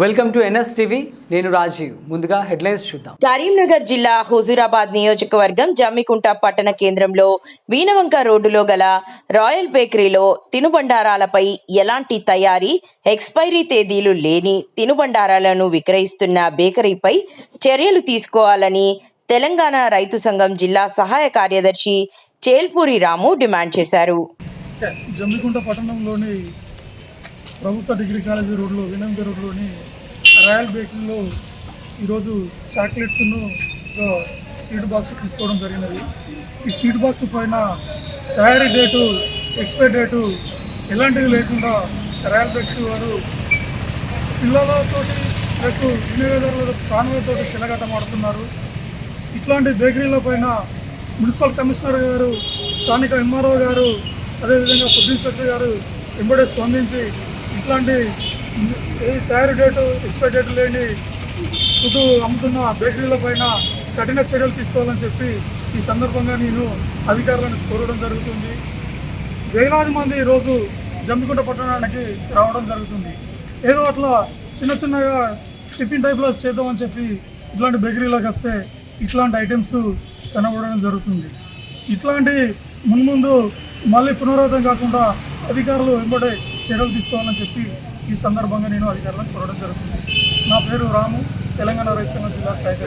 Welcome to NS TV నేను రాజీవ్. ముందుగా headlines చూద్దాం. కరీంనగర్ జిల్లా హుజూరాబాద్ నియోజకవర్గం జమ్మికుంట పట్టణ కేంద్రంలో వీనవంక రోడ్డులో గల రాయల్ బేకరీలో తినుబండారాలపై ఎలాంటి తయారీ ఎక్స్పైరీ తేదీలు లేని తినుబండారాలను విక్రయిస్తున్న బేకరీపై చర్యలు తీసుకోవాలని తెలంగాణ రైతు సంఘం జిల్లా సహాయ కార్యదర్శి చేల్పూరి రాము డిమాండ్ చేశారు. జమ్మికుంట పట్టణంలోని ప్రభుత్వ డిగ్రీ కాలేజీ రోడ్లో వినంగ రోడ్లోని రాయల్ బేకరీలో ఈరోజు చాక్లెట్స్ను ఒక స్వీట్ బాక్స్ తీసుకోవడం జరిగినది. ఈ స్వీట్ బాక్స్ పైన తయారీ డేటు ఎక్స్పైర్ డేటు ఎలాంటివి లేకుండా రాయల్ బేకరీ వారు పిల్లలతోటి ప్లస్ వినియోగదారుల ప్రాణులతో చిలగటమాడుతున్నారు ఇట్లాంటి బేకరీల పైన మున్సిపల్ కమిషనర్ గారు స్థానిక ఎంఆర్ఓ గారు అదేవిధంగా ఫుడ్ ఇన్స్పెక్టర్ గారు వెంబడే స్పందించి ఇట్లాంటి ఏ తయారీ డేటు ఎక్స్పైర్ డేట్ లేని ఫుడ్ అమ్ముతున్న బేకరీల పైన కఠిన చర్యలు తీసుకోవాలని చెప్పి ఈ సందర్భంగా నేను అధికారులను కోరడం జరుగుతుంది. వేలాది మంది ఈరోజు జమ్మికుంట పట్టణానికి రావడం జరుగుతుంది. ఏదో అట్లా చిన్న చిన్నగా టిఫిన్ టైప్లో చేద్దామని చెప్పి ఇట్లాంటి బేకరీలోకి వస్తే ఇట్లాంటి ఐటమ్స్ కనబడడం జరుగుతుంది. ఇట్లాంటి మున్ముందు మళ్ళీ పునరావృతం కాకుండా అధికారులు వెంబడే చర్యలు తీసుకోవాలని చెప్పి ఈ సందర్భంగా నేను అధికారులను కోరడం జరుగుతుంది. నా పేరు రాము తెలంగాణ రైతు సంఘం జిల్లా సహాయక